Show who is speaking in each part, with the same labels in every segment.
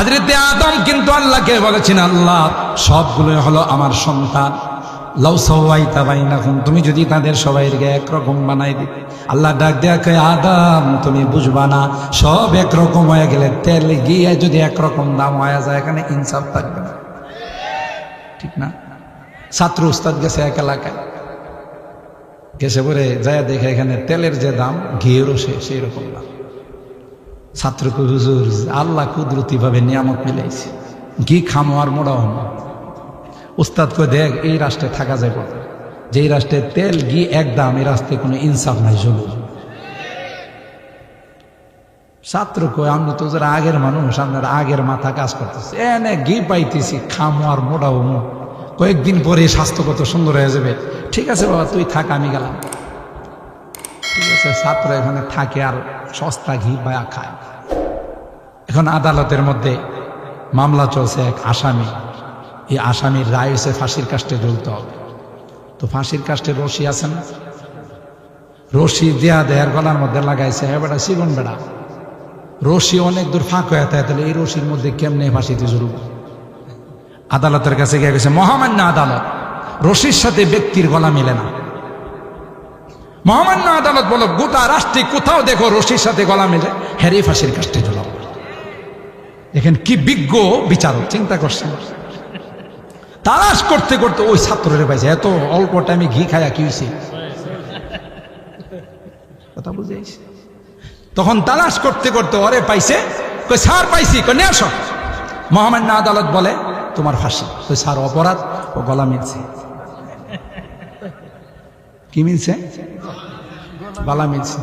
Speaker 1: হাজরিতে আদম কিন্তু আল্লাহকে বলেছেন, আল্লাহ সবগুলো হলো আমার সন্তান। বাইনাকুম, তুমি যদি তাদের সবাইকে একরকম বানাই দিতে। আল্লাহ ডাক দেয়া আদাম, তুমি বুঝবা না, সব একরকম হয়ে গেলে তেল গিয়ে যদি একরকম দাম হয়ে যায়, এখানে ইনসাফ থাকবে না। ঠিক না? ছাত্র উস্তাদ গেছে এক এলাকায়। গেছে পরে যায় দেখে এখানে তেলের যে দাম, ঘিয়েরও সে সেই রকম দাম। ছাত্রকে হুজুর, আল্লাহ কুদরতি ভাবে নিয়ামত মিলাইছে। ঘি খামো আর মোড়াও উস্তাদকে দেখ, এই রাষ্ট্রে থাকা যায় যেই রাষ্ট্রে তেল, ঘি, এক দাম, এই রাষ্ট্রে কোনো ইনসাফ নাই জলু ছাত্র কই আমি তো যারা আগের মানুষ, আপনার আগের মাথা কাজ করতেছে। এনে ঘি পাইতেছি, খামো আর মোড়াও কয়েকদিন পরে স্বাস্থ্য কত সুন্দর হয়ে যাবে। ঠিক আছে বাবা, তুই থাক, আমি গেলাম। ঠিক আছে, ছাত্র এখানে থাকে আর সস্তা ঘি পায়া খায়। এখন আদালতের মধ্যে মামলা চলছে এক আসামি। এই আসামির রায় হয়েছে ফাঁসির কাস্টে ঝুলতে হবে। তো ফাঁসির কাস্টে রশি আছে রশি দেয়া দেয়ার গলার মধ্যে লাগাইছে হ্যাঁ বেটা শিবন বেড়া রশি অনেক দূর ফাঁক হয়ে থাকে, তাহলে এই রশির মধ্যে কেমনে ফাঁসিতে ঝুলব আদালতের কাছে গিয়ে গেছে মহামান্য আদালত, রশির সাথে ব্যক্তির গলা মিলে না। মহামান্য আদালত বলো গোটা রাষ্ট্রে কোথাও দেখো রশির সাথে গলা মিলে হ্যারি ফাঁসির কাস্টে ঝুলাও দেখেন কি বিজ্ঞ বিচারক, চিন্তা করছেন? তালাশ করতে করতে, ওই ছাত্রের পাইছে, এত অল্প টাইমে ঘি খায়া কি হয়েছে কথা বুঝেছি তখন তালাশ করতে করতে ওরে পাইছে, কই সার পাইছি। মহামান্য আদালত বলে, তোমার ফাঁসি। কই সার অপরাধ ও গলা মিলছে। কি মিলছে? গলা মিলছে।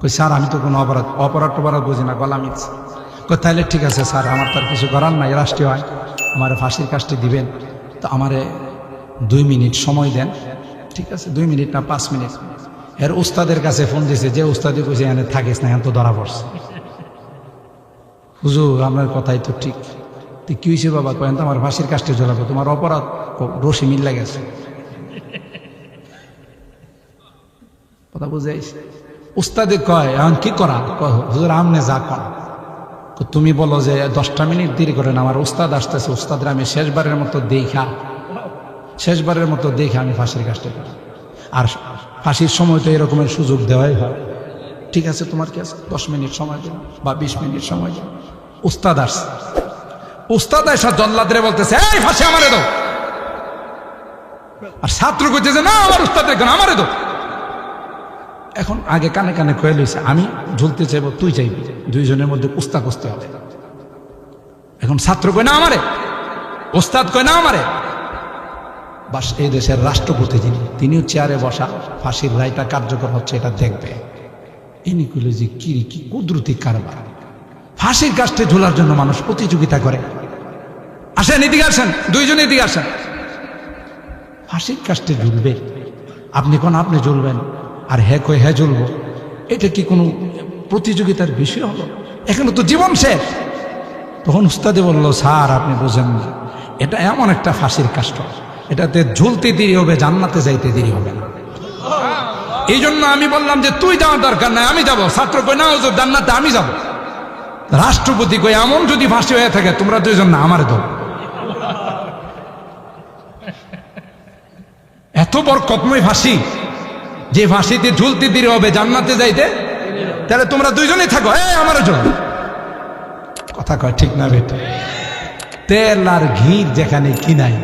Speaker 1: কই, স্যার, আমি তো কোনো অপরাধ অপরাধ টপরাধ বুঝি না, গলা মিলছে। তাহলে ঠিক আছে স্যার, আমার তার কিছু করার নাই, রাষ্ট্রীয় হয় আমার ফাঁসির কাজটি দিবেন। তো আমারে দুই মিনিট সময় দেন, ঠিক আছে? দুই মিনিট না পাঁচ মিনিট। এর উস্তাদের কাছে ফোন দিছে, যে উস্তাদি কইছে এখানে থাকিস না, এখন তো ধরা পড়ছে। হুজুর, আপনার কথাই তো ঠিক। তো কি হয়েছে বাবা? কেন তো আমার ফাঁসির কাজটি জ্বলাবো তোমার অপরাধ রশি মিল্লা গেছে। কথা বুঝাইছে উস্তাদে কয়, এখন কি করা? হুজুর, আমনে যা কর। তুমি বলো যে দশটা মিনিট দেরি করেন আমার উস্তাদ আসতেছে উস্তাদের আমি শেষবারের মতো দেখা, শেষবারের মতো দেখে আমি ফাঁসির কাজটা করি। আর ফাঁসির সময় তো এরকমের সুযোগ দেওয়াই হয়। ঠিক আছে, তোমার কি আছে? দশ মিনিট সময় দিন বা বিশ মিনিট সময় দিন উস্তাদ আসছে। উস্তাদ এসা জল্লাদরে বলতেছে, এই ফাঁসি আমারে দাও। আর ছাত্র কইতেছে, না, আমার উস্তাদ কেন আমারে দাও? এখন আগে কানে কানে কয়ে লইছে, আমি ঝুলতে চাইব, তুই চাইবি। দুইজনের মধ্যে কুস্তা হবে। এখন ছাত্র কয়, না আমারে। ওস্তাদ কয়, না আমারে। বাস এই দেশের রাষ্ট্রপতি যিনি, তিনিও চেয়ারে বসা, ফাঁসির রায়টা কার্যকর হচ্ছে, এটা দেখবে। ইনি কইল যে, কি কি কুদরতি কারবার। ফাঁসির কাস্টে ঝোলার জন্য মানুষ প্রতিযোগিতা করে। আসেন, এদিকে আসেন, দুইজন এদিকে আসেন। ফাঁসির কাস্টে ঝুলবে। আপনি কোন, আপনি জ্বলবেন আর হ্যাঁ কয়ে হ্যাঁ জ্বলবো এটা কি কোনো প্রতিযোগিতার বিষয় হলো? এখানে তো জীবন শেষ। তখন উস্তাদে বলল, স্যার, আপনি বোঝেন না, এটা এমন একটা ফাঁসির কাষ্ট এটাতে ঝুলতে দেরি হবে, জান্নাতে যাইতে দেরি হবে না। এই জন্য আমি বললাম যে, তুই যাওয়ার দরকার নাই, আমি যাব। ছাত্র কই, না, হুজুর, জান্নাতে আমি যাব। রাষ্ট্রপতি কই, এমন যদি ফাঁসি হয়ে থাকে, তোমরা দুইজন না, আমার দাও। এত বড় কতময় ফাঁসি। যে ফাঁসিতে ঝুলতে দেরি হবে, জান্নাতে যাইতে তাহলে তোমরা দুইজনেই থাকো। এই আমারও জন্য। কথা কয় ঠিক না বেটা? তেল আর ঘি যেখানে কি নাই,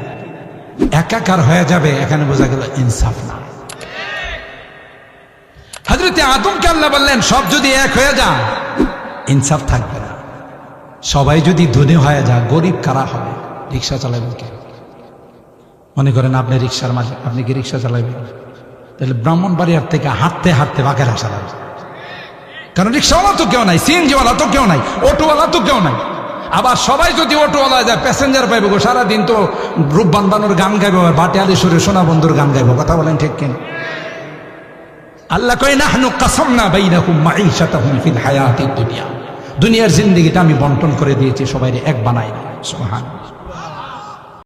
Speaker 1: একাকার হয়ে যাবে, এখানে বোঝা গেল ইনসাফ না। হাজরতে আদমকে আল্লাহ বললেন, সব যদি এক হয়ে যা, ইনসাফ থাকবে না। সবাই যদি ধনী হয়ে যা, গরিব কারা হবে? রিক্সা চালাবেন কে? মনে করেন আপনি রিক্সার মাঝে আপনি কি রিক্সা চালাবেন? তাহলে ব্রাহ্মণবাড়িয়ার থেকে হাঁটতে হাঁটতে বাঘের হাসা লাগবে কারণ রিক্সাওয়ালা তো কেউ নাই, সিএনজিওয়ালা তো কেউ নাই, অটোওয়ালা তো কেউ নাই। আবার সবাই যদি অটোওয়ালা যায় প্যাসেঞ্জার পাইব গো, সারাদিন তো রূপ বান্ধানোর গান গাইব বাটে আলিশ্বরে সোনা বন্ধুর গান গাইব, কথা বলেন ঠিক কিনা? আল্লাহ কয়, নাহনু কাসামনা বাইনাকুম মাঈশাতাহুম ফিল হায়াতিদ দুনিয়া। দুনিয়ার জিন্দেগিটা আমি বন্টন করে দিয়েছি সবাই এক বানাই না সুবহান